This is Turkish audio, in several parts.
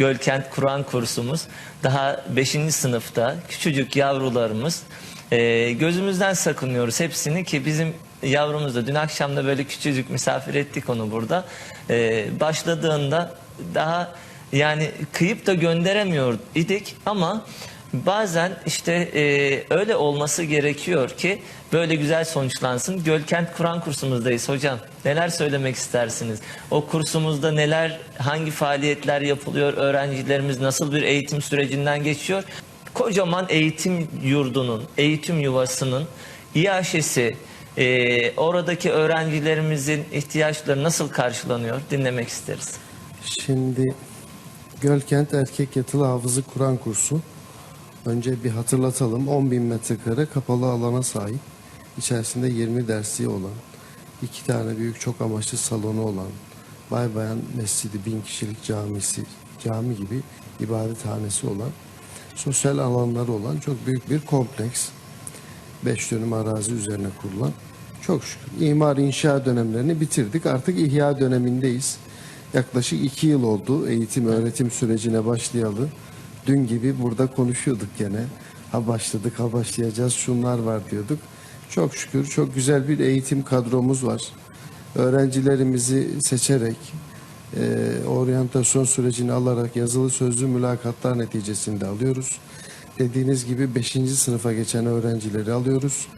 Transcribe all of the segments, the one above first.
Gölkent Kur'an kursumuz. Daha 5. sınıfta küçücük yavrularımız. Ee, gözümüzden sakınıyoruz hepsini ki bizim yavrumuz da dün akşam da böyle küçücük misafir ettik onu burada. Ee, başladığında daha yani kıyıp da gönderemiyor idik ama bazen işte e, öyle olması gerekiyor ki böyle güzel sonuçlansın. Gölkent Kur'an kursumuzdayız hocam. Neler söylemek istersiniz? O kursumuzda neler, hangi faaliyetler yapılıyor? Öğrencilerimiz nasıl bir eğitim sürecinden geçiyor? Kocaman eğitim yurdunun, eğitim yuvasının İAŞ'esi, e, oradaki öğrencilerimizin ihtiyaçları nasıl karşılanıyor? Dinlemek isteriz. Şimdi Gölkent Erkek Yatılı Hafızı Kur'an kursu. Önce bir hatırlatalım. 10 bin metrekare kapalı alana sahip. İçerisinde 20 dersi olan, iki tane büyük çok amaçlı salonu olan, Bay Bayan Mescidi, bin kişilik camisi, cami gibi ibadethanesi olan, sosyal alanları olan çok büyük bir kompleks. 5 dönüm arazi üzerine kurulan. Çok şükür. İmar inşa dönemlerini bitirdik. Artık ihya dönemindeyiz. Yaklaşık iki yıl oldu eğitim öğretim sürecine başlayalı. Dün gibi burada konuşuyorduk gene. Ha başladık ha başlayacağız şunlar var diyorduk. Çok şükür çok güzel bir eğitim kadromuz var. Öğrencilerimizi seçerek, e, oryantasyon sürecini alarak yazılı sözlü mülakatlar neticesinde alıyoruz. Dediğiniz gibi 5. sınıfa geçen öğrencileri alıyoruz.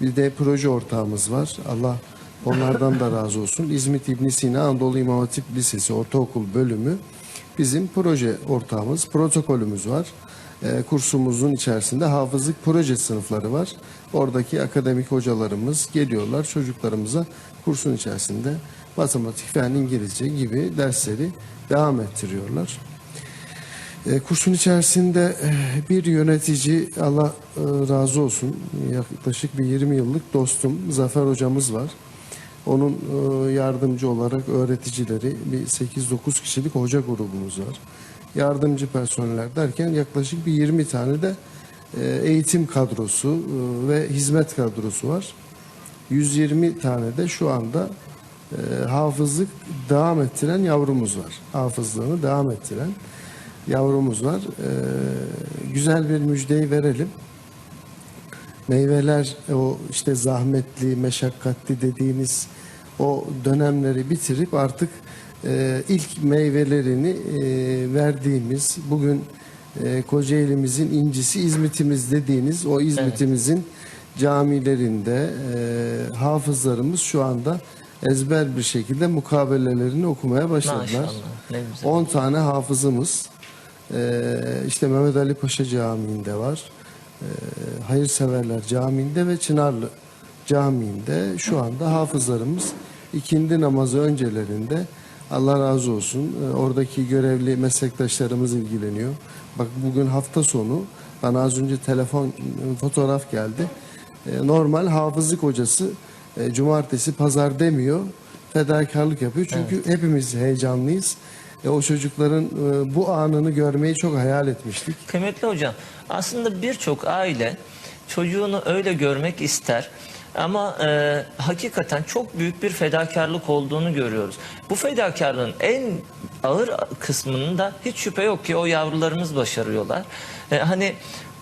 Bir de proje ortağımız var. Allah onlardan da razı olsun. İzmit İbn Sina Anadolu İmam Hatip Lisesi Ortaokul Bölümü bizim proje ortağımız. Protokolümüz var. Ee, kursumuzun içerisinde hafızlık proje sınıfları var. Oradaki akademik hocalarımız geliyorlar çocuklarımıza kursun içerisinde matematik, fen, İngilizce gibi dersleri devam ettiriyorlar. E, kursun içerisinde e, bir yönetici Allah e, razı olsun yaklaşık bir 20 yıllık dostum Zafer hocamız var. Onun e, yardımcı olarak öğreticileri bir 8-9 kişilik hoca grubumuz var. Yardımcı personeller derken yaklaşık bir 20 tane de e, eğitim kadrosu e, ve hizmet kadrosu var. 120 tane de şu anda hafızlık devam ettiren yavrumuz var. Hafızlığını devam ettiren yavrumuz var. Güzel bir müjdeyi verelim. Meyveler o işte zahmetli, meşakkatli dediğimiz o dönemleri bitirip artık e, ilk meyvelerini e, verdiğimiz bugün e, Kocaeli'mizin incisi İzmit'imiz dediğiniz o İzmit'imizin camilerinde e, hafızlarımız şu anda ezber bir şekilde mukabelelerini okumaya başladılar. Maşallah. Ne güzel. 10 tane hafızımız e, işte Mehmet Ali Paşa Camii'nde var. E, Hayırseverler Camii'nde ve Çınarlı Camii'nde şu anda hafızlarımız ikindi namazı öncelerinde Allah razı olsun e, oradaki görevli meslektaşlarımız ilgileniyor. Bak bugün hafta sonu bana az önce telefon fotoğraf geldi. E, normal hafızlık hocası e, cumartesi pazar demiyor fedakarlık yapıyor. Çünkü hepimiz heyecanlıyız. E, o çocukların e, bu anını görmeyi çok hayal etmiştik. Kıymetli hocam, aslında birçok aile çocuğunu öyle görmek ister. Ama e, hakikaten çok büyük bir fedakarlık olduğunu görüyoruz. Bu fedakarlığın en ağır kısmını da hiç şüphe yok ki o yavrularımız başarıyorlar. E, hani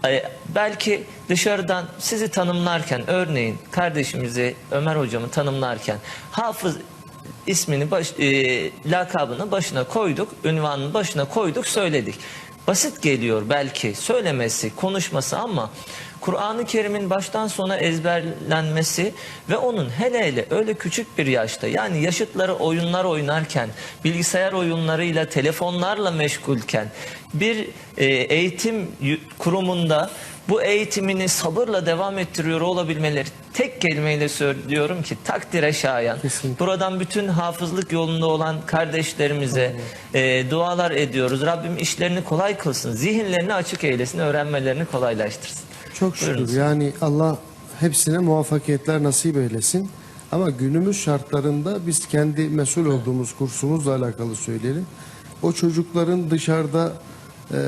e, belki dışarıdan sizi tanımlarken örneğin kardeşimizi Ömer hocamı tanımlarken hafız ismini baş, e, lakabını başına koyduk, ünvanını başına koyduk, söyledik. Basit geliyor belki söylemesi, konuşması ama Kur'an-ı Kerim'in baştan sona ezberlenmesi ve onun hele hele öyle küçük bir yaşta yani yaşıtları oyunlar oynarken, bilgisayar oyunlarıyla, telefonlarla meşgulken bir e, eğitim kurumunda bu eğitimini sabırla devam ettiriyor olabilmeleri tek kelimeyle söylüyorum ki takdire şayan. Kesinlikle. Buradan bütün hafızlık yolunda olan kardeşlerimize e, dualar ediyoruz. Rabbim işlerini kolay kılsın, zihinlerini açık eylesin, öğrenmelerini kolaylaştırsın. Çok şükür. Buyurunuz. Yani Allah hepsine muvaffakiyetler nasip eylesin. Ama günümüz şartlarında biz kendi mesul olduğumuz kursumuzla alakalı söyleyelim. O çocukların dışarıda e,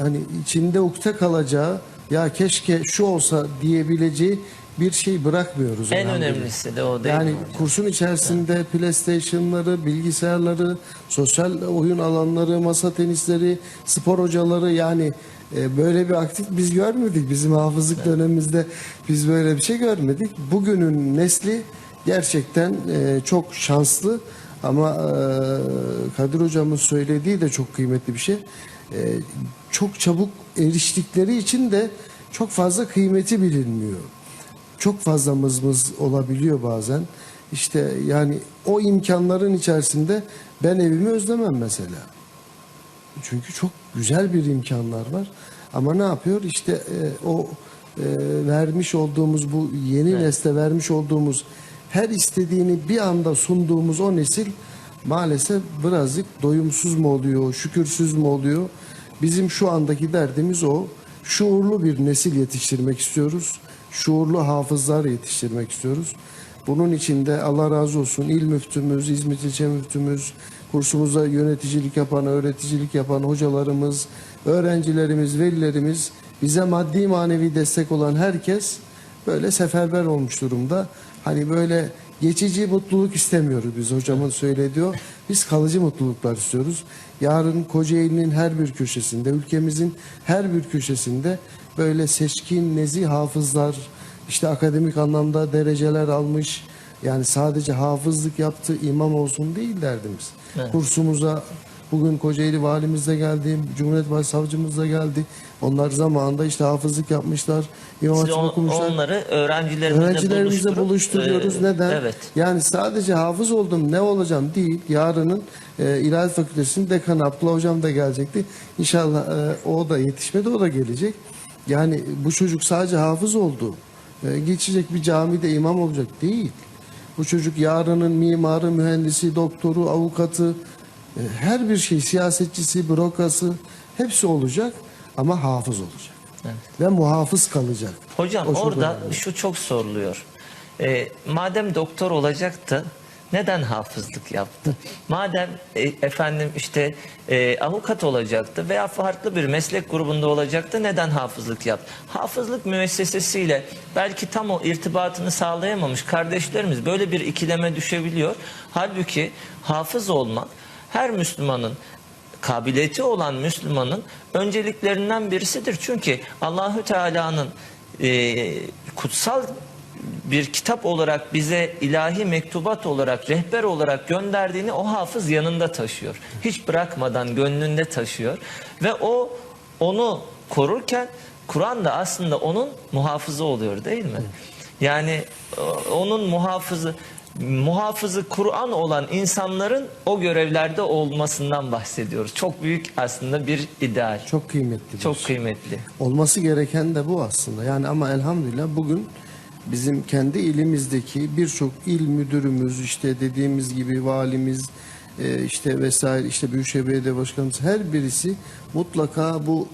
hani içinde ukde kalacağı ya keşke şu olsa diyebileceği bir şey bırakmıyoruz. En elhamdülillah. önemlisi de o değil Yani mi hocam? kursun içerisinde PlayStation'ları, bilgisayarları, sosyal oyun alanları, masa tenisleri, spor hocaları yani e, böyle bir aktif biz görmedik. Bizim hafızlık dönemimizde biz böyle bir şey görmedik. Bugünün nesli gerçekten e, çok şanslı ama e, Kadir hocamın söylediği de çok kıymetli bir şey. E, çok çabuk eriştikleri için de çok fazla kıymeti bilinmiyor çok fazla mızmız olabiliyor bazen. İşte yani o imkanların içerisinde ben evimi özlemem mesela. Çünkü çok güzel bir imkanlar var. Ama ne yapıyor? İşte e, o e, vermiş olduğumuz bu yeni nesle vermiş olduğumuz her istediğini bir anda sunduğumuz o nesil maalesef birazcık doyumsuz mu oluyor, şükürsüz mü oluyor? Bizim şu andaki derdimiz o. Şuurlu bir nesil yetiştirmek istiyoruz. Şuurlu hafızlar yetiştirmek istiyoruz. Bunun için de Allah razı olsun il müftümüz, İzmit ilçe müftümüz, kursumuza yöneticilik yapan, öğreticilik yapan hocalarımız, öğrencilerimiz, velilerimiz, bize maddi manevi destek olan herkes böyle seferber olmuş durumda. Hani böyle geçici mutluluk istemiyoruz biz hocamın söylediği. Biz kalıcı mutluluklar istiyoruz. Yarın Kocaeli'nin her bir köşesinde, ülkemizin her bir köşesinde böyle seçkin, nezih hafızlar, işte akademik anlamda dereceler almış, yani sadece hafızlık yaptı, imam olsun değil derdimiz. Evet. Kursumuza bugün Kocaeli valimiz de geldi, Cumhuriyet Başsavcımız da geldi. Onlar zamanında işte hafızlık yapmışlar, imam Siz hatip on- okumuşlar. onları öğrencilerimizle, Öğrencilerimizle buluşturuyoruz. e, Neden? Evet. Yani sadece hafız oldum ne olacağım değil. Yarının e, İlahiyat Fakültesi'nin dekanı Abdullah Hocam da gelecekti. İnşallah e, o da yetişmedi o da gelecek. Yani bu çocuk sadece hafız oldu. E, geçecek bir camide imam olacak değil. Bu çocuk yarının mimarı, mühendisi, doktoru, avukatı, her bir şey siyasetçisi, bürokrası hepsi olacak ama hafız olacak. Ve muhafız kalacak. Hocam O orada önemli. şu çok soruluyor. E, madem doktor olacaktı neden hafızlık yaptı? Madem e, efendim işte e, avukat olacaktı veya farklı bir meslek grubunda olacaktı neden hafızlık yaptı? Hafızlık müessesesiyle belki tam o irtibatını sağlayamamış kardeşlerimiz böyle bir ikileme düşebiliyor. Halbuki hafız olmak her Müslümanın kabiliyeti olan Müslümanın önceliklerinden birisidir. Çünkü Allahü Teala'nın e, kutsal bir kitap olarak bize ilahi mektubat olarak rehber olarak gönderdiğini o hafız yanında taşıyor. Hiç bırakmadan gönlünde taşıyor ve o onu korurken Kur'an da aslında onun muhafızı oluyor değil mi? Yani o- onun muhafızı muhafızı Kur'an olan insanların o görevlerde olmasından bahsediyoruz. Çok büyük aslında bir ideal. Çok kıymetli. Çok şey. kıymetli. Olması gereken de bu aslında. Yani ama elhamdülillah bugün bizim kendi ilimizdeki birçok il müdürümüz işte dediğimiz gibi valimiz e, işte vesaire işte Büyükşehir Belediye Başkanımız her birisi mutlaka bu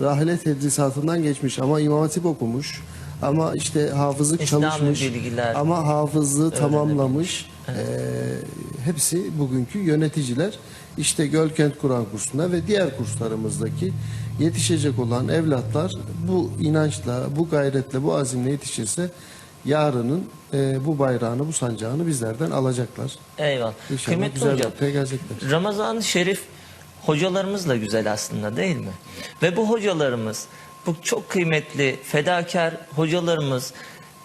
rahile tedrisatından geçmiş ama İmam Hatip okumuş ama işte hafızlık İslami çalışmış bilgiler ama hafızlığı tamamlamış E, hepsi bugünkü yöneticiler işte Gölkent Kur'an kursunda ve diğer kurslarımızdaki yetişecek olan evlatlar bu inançla, bu gayretle, bu azimle yetişirse yarının e, bu bayrağını, bu sancağını bizlerden alacaklar. Eyvallah. İnşallah Kıymetli güzel hocam. noktaya gelecekler. Ramazan-ı Şerif hocalarımızla güzel aslında değil mi? Ve bu hocalarımız, bu çok kıymetli, fedakar hocalarımız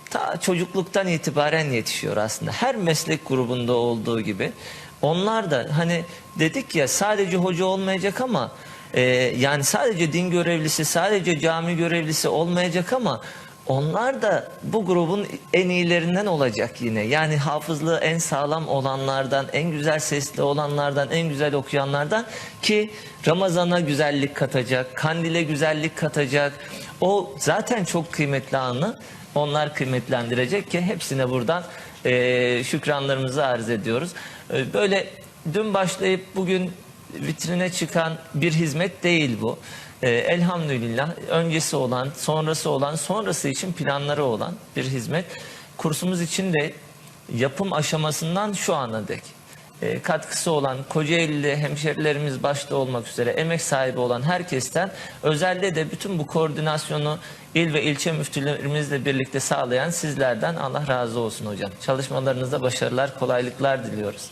ta çocukluktan itibaren yetişiyor aslında. Her meslek grubunda olduğu gibi. Onlar da hani dedik ya sadece hoca olmayacak ama e, yani sadece din görevlisi, sadece cami görevlisi olmayacak ama onlar da bu grubun en iyilerinden olacak yine. Yani hafızlığı en sağlam olanlardan, en güzel sesli olanlardan, en güzel okuyanlardan ki Ramazan'a güzellik katacak, kandile güzellik katacak. O zaten çok kıymetli anı onlar kıymetlendirecek ki hepsine buradan eee, şükranlarımızı arz ediyoruz. Eee, Böyle dün başlayıp bugün vitrine çıkan bir hizmet değil bu. Ee, elhamdülillah öncesi olan, sonrası olan, sonrası için planları olan bir hizmet. Kursumuz için de yapım aşamasından şu ana dek e, katkısı olan Kocaeli hemşerilerimiz başta olmak üzere emek sahibi olan herkesten özelde de bütün bu koordinasyonu il ve ilçe müftülerimizle birlikte sağlayan sizlerden Allah razı olsun hocam. Çalışmalarınızda başarılar, kolaylıklar diliyoruz.